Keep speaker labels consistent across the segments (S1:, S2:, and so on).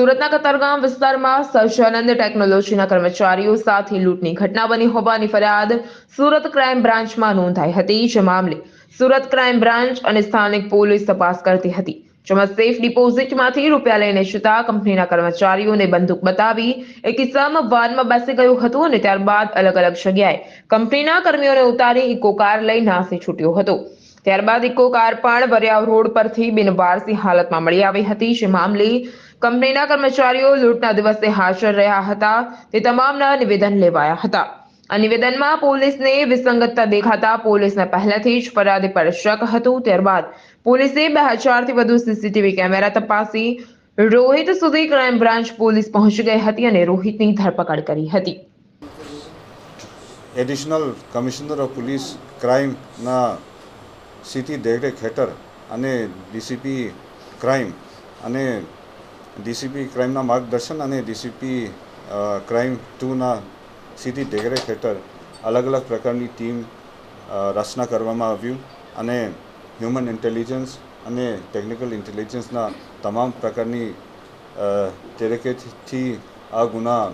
S1: સુરતના કતારગામ વિસ્તારમાં સહજાનંદ ટેકનોલોજીના કર્મચારીઓ સાથે લૂંટની ઘટના બની હોવાની ફરિયાદ સુરત ક્રાઇમ બ્રાન્ચમાં નોંધાઈ હતી. જે મામલે સુરત ક્રાઇમ બ્રાન્ચ અને સ્થાનિક પોલીસ તપાસ કરતી હતી. જેમાં સેફ ડિપોઝિટમાંથી રૂપિયા લઈને જતા કંપનીના કર્મચારીઓને બંદૂક બતાવી એક કિસ્સામ વાનમાં બેસી ગયું હતું અને ત્યારબાદ અલગ અલગ જગ્યાએ કંપનીના કર્મીઓને ઉતારી ઇકો કાર લઈ નાસી છૂટ્યો હતો. ત્યારબાદ ઇકો કાર પણ વરિયાવ રોડ પરથી બિનવારસી હાલતમાં મળી આવી હતી. જે મામલે કંપનીના કર્મચારીઓ લૂંટના દિવસે હાજર રહ્યા હતા. તે તમામના નિવેદન લેવાયા હતા. આ નિવેદનમાં પોલીસને વિસંગતતા દેખાતા પોલીસને પહેલાથી જ ફરિયાદી પર શક હતું. ત્યારબાદ પોલીસે બે હજારથી વધુ સીસીટીવી કેમેરા તપાસી રોહિત સુધી ક્રાઇમ બ્રાન્ચ પોલીસ પહોંચી ગઈ હતી અને રોહિતની ધરપકડ કરી હતી.
S2: એડિશનલ કમિશનર ઓફ પોલીસ ક્રાઇમના સીટી દેખરેખ હેઠળ અને ડીસીપી ક્રાઇમ અને ડીસીપી ક્રાઇમના માર્ગદર્શન અને ડીસીપી ક્રાઇમ ટુના સીધી દેખરેખ હેઠળ અલગ અલગ પ્રકારની ટીમ રચના કરવામાં આવ્યું અને હ્યુમન ઇન્ટેલિજન્સ અને ટેકનિકલ ઇન્ટેલિજન્સના તમામ પ્રકારની અ, આ ગુના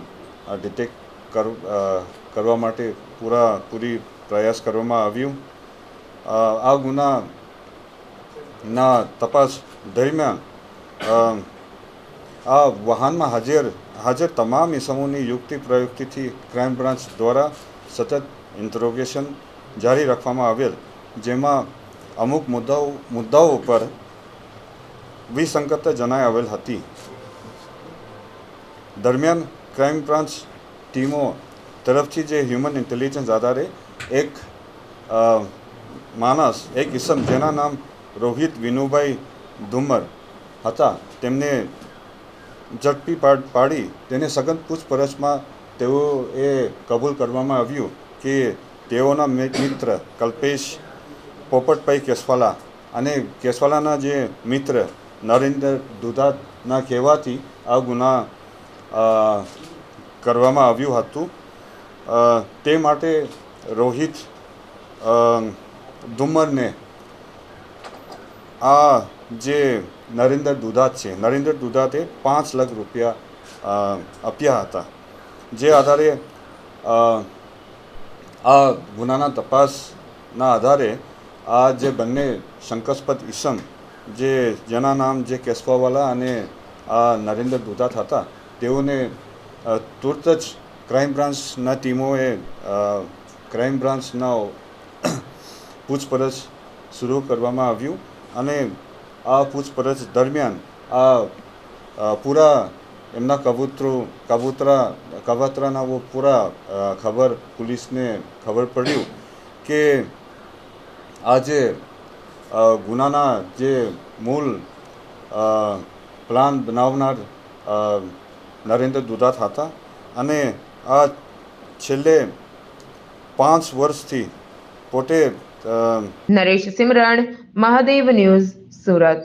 S2: ડિટેક્ટ કર કરવા માટે પૂરા પૂરી પ્રયાસ કરવામાં આવ્યું. આ ગુનાના તપાસ દરમિયાન આ વાહનમાં હાજર હાજર તમામ ઇસમોની યુક્તિ પ્રયુક્તિથી ક્રાઇમ બ્રાન્ચ દ્વારા સતત ઇન્ટ્રોગેશન જારી રાખવામાં આવેલ, જેમાં અમુક મુદ્દાઓ મુદ્દાઓ પર વિસંગતતા જણાઈ આવેલ હતી. દરમિયાન ક્રાઇમ બ્રાન્ચ ટીમો તરફથી જે હ્યુમન ઇન્ટેલિજન્સ આધારે એક માણસ, એક ઇસમ જેના નામ રોહિત વિનુભાઈ ધુમર હતા, તેમને ઝડપી પાડ તેને સઘન પૂછપરછમાં તેઓ એ કબૂલ કરવામાં આવ્યું કે તેઓના મિત્ર કલ્પેશ પોપટભાઈ કેસવાલા અને કેસવાલાના જે મિત્ર નરેન્દ્ર દુધાતના કહેવાથી આ ગુના કરવામાં આવ્યું હતું. તે માટે રોહિત ધુમ્મરને આ જે નરેન્દ્ર દુધાત છે નરેન્દ્ર દુધાતે પાંચ લાખ રૂપિયા આપ્યા હતા. જે આધારે આ ગુનાના તપાસના આધારે આ જે બંને શંકાસ્પદ ઈસમ જે જેના નામ જે કેશવાવાલા અને આ નરેન્દ્ર દુધાત હતા તેઓને તુરત જ ક્રાઇમ બ્રાન્ચના ટીમોએ ક્રાઇમ બ્રાન્ચના પૂછપરછ શરૂ કરવામાં આવ્યું. અને આ પૂછપરછ દરમિયાન આ પૂરા એમના કબૂતરો, કબૂતરા, કબૂતરાના વો પૂરા ખબર પોલીસને ખબર પડ્યું કે આ જે ગુનાના જે મૂળ પ્લાન બનાવનાર નરેન્દ્ર દુધાત હતા અને આ છેલ્લે પાંચ વર્ષથી પોતે
S1: નરેશ સિમરણ મહાદેવ ન્યૂઝ સુરત.